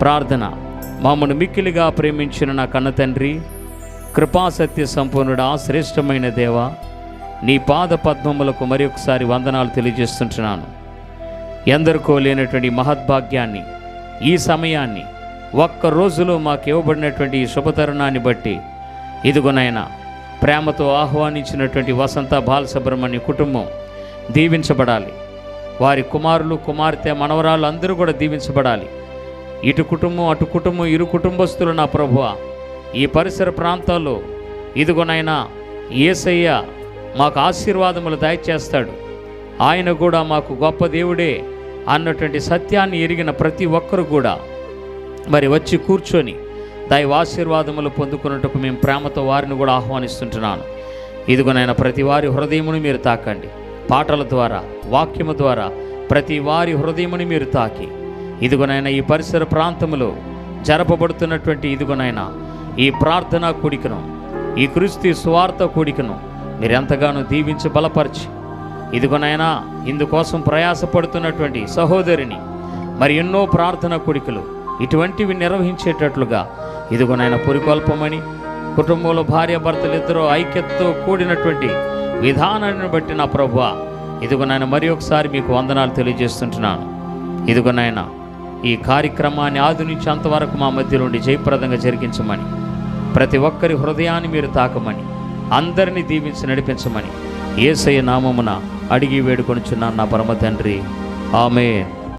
ప్రార్థన. మమ్మను మిక్కిలిగా ప్రేమించిన నా కన్న తండ్రి కృపాసత్య సంపూర్ణుడు శ్రేష్టమైన దేవ నీ పాద పద్మములకు మరి ఒకసారి వందనాలు తెలియజేస్తుంటున్నాను. ఎందరికో లేనటువంటి మహద్భాగ్యాన్ని ఈ సమయాన్ని ఒక్క రోజులో మాకు ఇవ్వబడినటువంటి ఈ శుభతరుణాన్ని బట్టి ఇదిగోనైనా ప్రేమతో ఆహ్వానించినటువంటి వసంత బాలసుబ్రహ్మణ్య కుటుంబం దీవించబడాలి. వారి కుమారులు కుమార్తె మనవరాలు అందరూ కూడా దీవించబడాలి. ఇటు కుటుంబం అటు కుటుంబం ఇరు కుటుంబస్తులు నా ప్రభువ. ఈ పరిసర ప్రాంతాల్లో ఇదిగోనైనా ఏసయ్య మాకు ఆశీర్వాదములు దయచేస్తాడు. ఆయన కూడా మాకు గొప్ప దేవుడే అన్నటువంటి సత్యాన్ని ఎరిగిన ప్రతి ఒక్కరు కూడా మరి వచ్చి కూర్చొని దైవ ఆశీర్వాదములు పొందుకున్నట్టుకు మేము ప్రేమతో వారిని కూడా ఆహ్వానిస్తుంటున్నాను. ఇదిగోనైనా ప్రతి వారి హృదయమును మీరు తాకండి. పాటల ద్వారా వాక్యము ద్వారా ప్రతి వారి హృదయముని మీరు తాకి. ఇదిగోనైనా ఈ పరిసర ప్రాంతములో జరపబడుతున్నటువంటి ఇదిగోనైనా ఈ ప్రార్థన కూడికను ఈ క్రీస్తు స్వార్థ కూడికను మీరు ఎంతగానో దీవించి బలపరిచి ఇదిగోనైనా ఇందుకోసం ప్రయాసపడుతున్నటువంటి సహోదరిని మరి ఎన్నో ప్రార్థన కూడికలు ఇటువంటివి నిర్వహించేటట్లుగా ఇదిగోనైనా పురికొల్పమని కుటుంబంలో భార్య భర్తలిద్దరూ ఐక్యతతో కూడినటువంటి విధానాన్ని బట్టి నా ప్రభు ఇదిగోనైనా మరి ఒకసారి మీకు వందనాలు తెలియజేస్తుంటున్నాను. ఇదిగోనైనా ఈ కార్యక్రమాన్ని ఆది నుంచి అంతవరకు మా మధ్య నుండి జయప్రదంగా జరిగించమని ప్రతి ఒక్కరి హృదయాన్ని మీరు తాకమని అందరినీ దీవించి నడిపించమని ఏసయ్య నామమున అడిగి వేడుకొనిచున్నాను నా పరమ తండ్రి. ఆమె